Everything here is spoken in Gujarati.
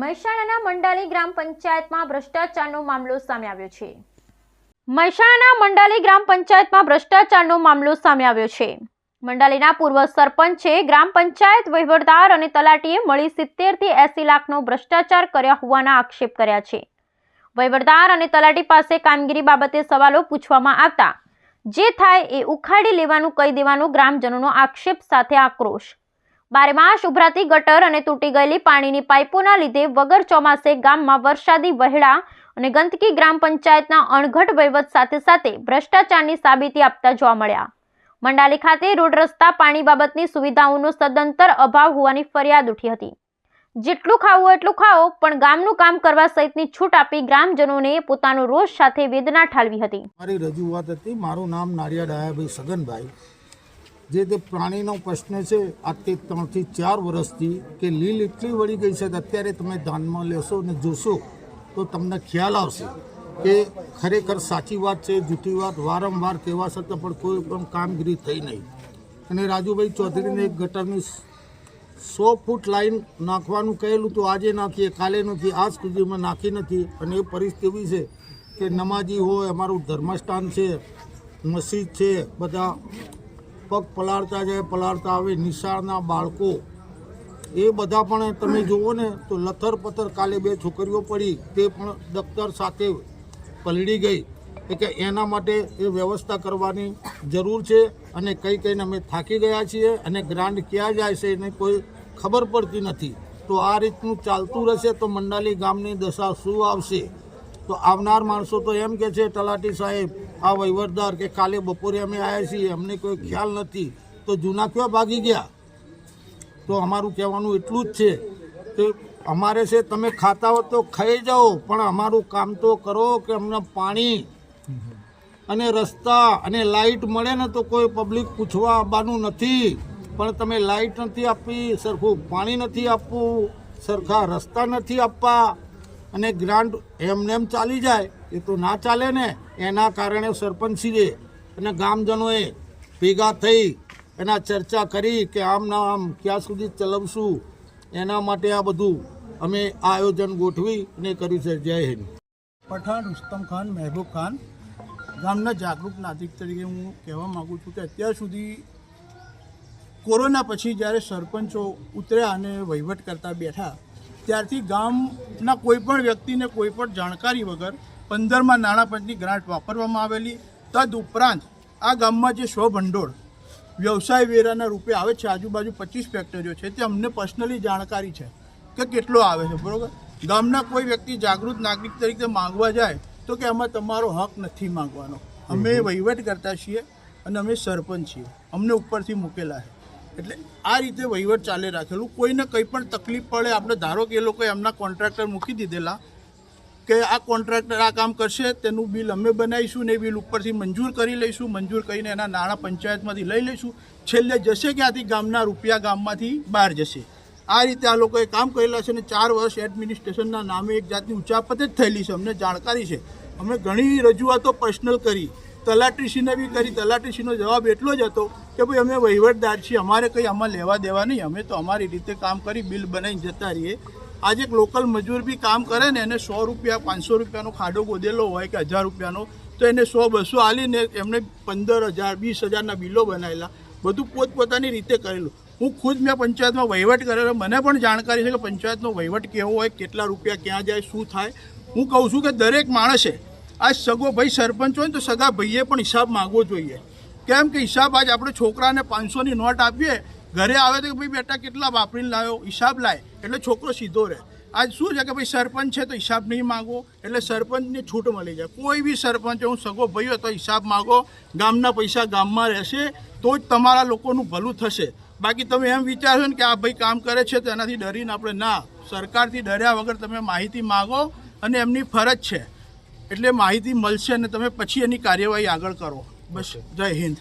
મંડાલી ગ્રામ પંચાયતમાં ભ્રષ્ટાચારનો મામલો સામે આવ્યો છે. મહેસાણાના મંડાલી ગ્રામ પંચાયતમાં ભ્રષ્ટાચારનો મામલો સામે આવ્યો છે. મંડાલીના પૂર્વ સરપંચે ગ્રામ પંચાયત વહીવટદાર અને તલાટીએ મળી સિત્તેરથી એસી લાખનો ભ્રષ્ટાચાર કર્યા હોવાના આક્ષેપ કર્યા છે. વહીવટદાર અને તલાટી પાસે કામગીરી બાબતે સવાલો પૂછવામાં આવતા, જે થાય એ ઉખાડી લેવાનું કહી દેવાનો ગ્રામજનોનો આક્ષેપ સાથે આક્રોશ બારેમાસ ઉભરાતી ગટર અને તૂટી ગયેલી પાણીની પાઇપોના લીધે વગર ચોમાસે ગામમાં વરસાદી વહેડા અને ગંદકી ગ્રામ પંચાયતના અણઘટ વહીવટ સાથે સાથે ભ્રષ્ટાચારની સાબિતી આપતા જોવા મળ્યા. મંડાલી ખાતે રોડ રસ્તા પાણી બાબતની સુવિધાઓનો સદંતર અભાવ હોવાની ફરિયાદ ઉઠી હતી. જેટલું ખાવું એટલું ખાઓ, પણ ગામનું કામ કરવા સહિતની છૂટ આપી ગ્રામજનોને પોતાનો રોષ સાથે વેદના ઠાલવી હતી. મારી રજૂઆત હતી, મારું નામ નારિયા ડાયાભાઈ સગનભાઈ. જે તે પ્રાણીનો પ્રશ્ન છે આજથી ત્રણથી ચાર વર્ષથી કે લીલ એટલી વળી ગઈ છે કે અત્યારે તમે ધ્યાનમાં લેશો અને જોશો, તો તમને ખ્યાલ આવશે કે ખરેખર સાચી વાત છે, જૂઠી વાત, વારંવાર કહેવા છતાં પણ કોઈ પણ કામગીરી થઈ નહીં. અને રાજુભાઈ ચૌધરીને એક ગટરની સો ફૂટ લાઈન નાખવાનું કહેલું તો આજે નાખીએ, કાલે નથી, આજ સુધીમાં નાખી નથી. અને એ પરિસ્થિતિ છે કે નમાજી હોય, અમારું ધર્મસ્થાન છે, મસ્જિદ છે, બધા પગ પલાળતા જાય, પલાળતા આવે, નિશાળના બાળકો. એ બધા પણ તમે જુઓ ને, તો લથર પથર કાલે બે છોકરીઓ પડી, તે પણ દફતર સાથે પલળી ગઈ. એટલે એના માટે એ વ્યવસ્થા કરવાની જરૂર છે અને કઈ કઈને અમે થાકી ગયા છીએ અને ગ્રાન્ડ ક્યાં જાય છે એને કોઈ ખબર પડતી નથી. તો આ રીતનું ચાલતું રહેશે તો મંડાલી ગામની દશા શું આવશે? તો આવનાર માણસો તો એમ કે છે, તલાટી સાહેબ આ વહીવટદાર કે કાલે બપોરે અમે આવ્યા છીએ, અમને કોઈ ખ્યાલ નથી. તો જૂના ક્યાં ભાગી ગયા? તો અમારું કહેવાનું એટલું જ છે કે અમારે છે, તમે ખાતા હો તો ખાઈ જાઓ, પણ અમારું કામ તો કરો કે અમને પાણી અને રસ્તા અને લાઇટ મળે ને તો કોઈ પબ્લિક પૂછવા આવવાનું નથી. પણ તમે લાઇટ નથી આપી, સરખું પાણી નથી આપવું, સરખા રસ્તા નથી આપવા, અને ગ્રાન્ટ એમને એમ ચાલી જાય. એ તો ના ચાલે ને. એના કારણે સરપંચશ્રીએ અને ગામજનોએ ભેગા થઈ એના ચર્ચા કરી કે આમ ના આમ ક્યાં સુધી ચલાવશું. એના માટે આ બધું અમે આયોજન ગોઠવી અને કર્યું છે. જય હિન્દ. પઠાણ રુસ્તમ ખાન મહેબૂબ ખાન. ગામના જાગૃત નાગરિક તરીકે હું કહેવા માગું છું કે અત્યાર સુધી કોરોના પછી જ્યારે સરપંચો ઉતર્યા અને વહીવટ કરતા બેઠા, ત્યારથી ગામના કોઈ પણ વ્યક્તિને કોઈ પણ જાણકારી વગર પંદરમાં નાણાપંચની ગ્રાન્ટ વાપરવામાં આવેલી. તદ ઉપરાંત આ ગામમાં જે સ્વભંડોળ વ્યવસાય વેરાના રૂપે આવે છે આજુબાજુ પચીસ ફેક્ટરીઓ છે તે અમને પર્સનલી જાણકારી છે કે કેટલો આવે છે બરાબર? ગામના કોઈ વ્યક્તિ જાગૃત નાગરિક તરીકે માંગવા જાય તો કે અમે તમારો હક નથી માંગવાનો. અમે વહીવટ કરતા છીએ અને અમે સરપંચ છીએ. અમને ઉપરથી મૂકેલા છે. એટલે આ રીતે વહીવટ ચાલે રાખેલું. કોઈને કંઈ પણ તકલીફ પડે આપણે ધારો કે એ લોકોએ એમના કોન્ટ્રાક્ટર મૂકી દીધેલા કે આ કોન્ટ્રાક્ટર આ કામ કરશે, તેનું બિલ અમે બનાવીશું ને એ બિલ ઉપરથી મંજૂર કરી લઈશું, મંજૂર કરીને એના નાણાં પંચાયતમાંથી લઈ લઈશું. છેલ્લે જશે ક્યાંથી? ગામના રૂપિયા ગામમાંથી બહાર જશે. આ રીતે આ લોકોએ કામ કરેલા છે અને ચાર વર્ષ એડમિનિસ્ટ્રેશનના નામે એક જાતની ઉચાપત જ થયેલી છે, અમને જાણકારી છે. અમે ઘણી રજૂઆતો પર્સનલ કરી તલાટીશ્રીને બી કરી તલાટીશ્રીનો જવાબ એટલો જ હતો કે ભાઈ, અમે વહીવટદાર છીએ, અમારે કંઈ આમાં લેવા દેવા નહીં, અમે તો અમારી રીતે કામ કરી બિલ બનાવીને જતા રહીએ. આજે એક લોકલ મજૂર બી કામ કરે ને, એને સો રૂપિયા, પાંચસો રૂપિયાનો ખાડો ગોદેલો હોય કે હજાર રૂપિયાનો, તો એને સો, બસો આલીને એમને પંદર હજાર, વીસ હજારના બિલો બનાવેલા. બધું પોતપોતાની રીતે કરેલું. હું ખુદ મેં પંચાયતમાં વહીવટ કરેલો. મને પણ જાણકારી છે કે પંચાયતનો વહીવટ કેવો હોય, કેટલા રૂપિયા ક્યાં જાય, શું થાય. હું કહું છું કે દરેક માણસે આ સગો ભાઈ સરપંચ હોય તો સગા ભાઈએ પણ હિસાબ માગવો જોઈએ. કેમ કે હિસાબ આજ આપણે છોકરાને પાંચસોની નોટ આપીએ ઘરે આવે તો ભાઈ બેટા કેટલા વાપરીને લાવ્યો? હિસાબ લાય. એટલે છોકરો સીધો રહે. આજ શું છે કે ભાઈ સરપંચ છે તો હિસાબ નહીં માગો એટલે સરપંચને છૂટ મળી જાય. કોઈ બી સરપંચ, હું સગો ભાઈ હોય તો હિસાબ માગો, ગામના પૈસા ગામમાં રહેશે, તો જ તમારા લોકોનું ભલું થશે. બાકી તમે એમ વિચારશો ને કે આ ભાઈ કામ કરે છે તો એનાથી ડરીને આપણે ના. સરકારથી ડર્યા વગર તમે માહિતી માગો અને એમની ફરજ છે. એટલે માહિતી મળશે અને તમે પછી એની કાર્યવાહી આગળ કરો. બસ, જય હિન્દ.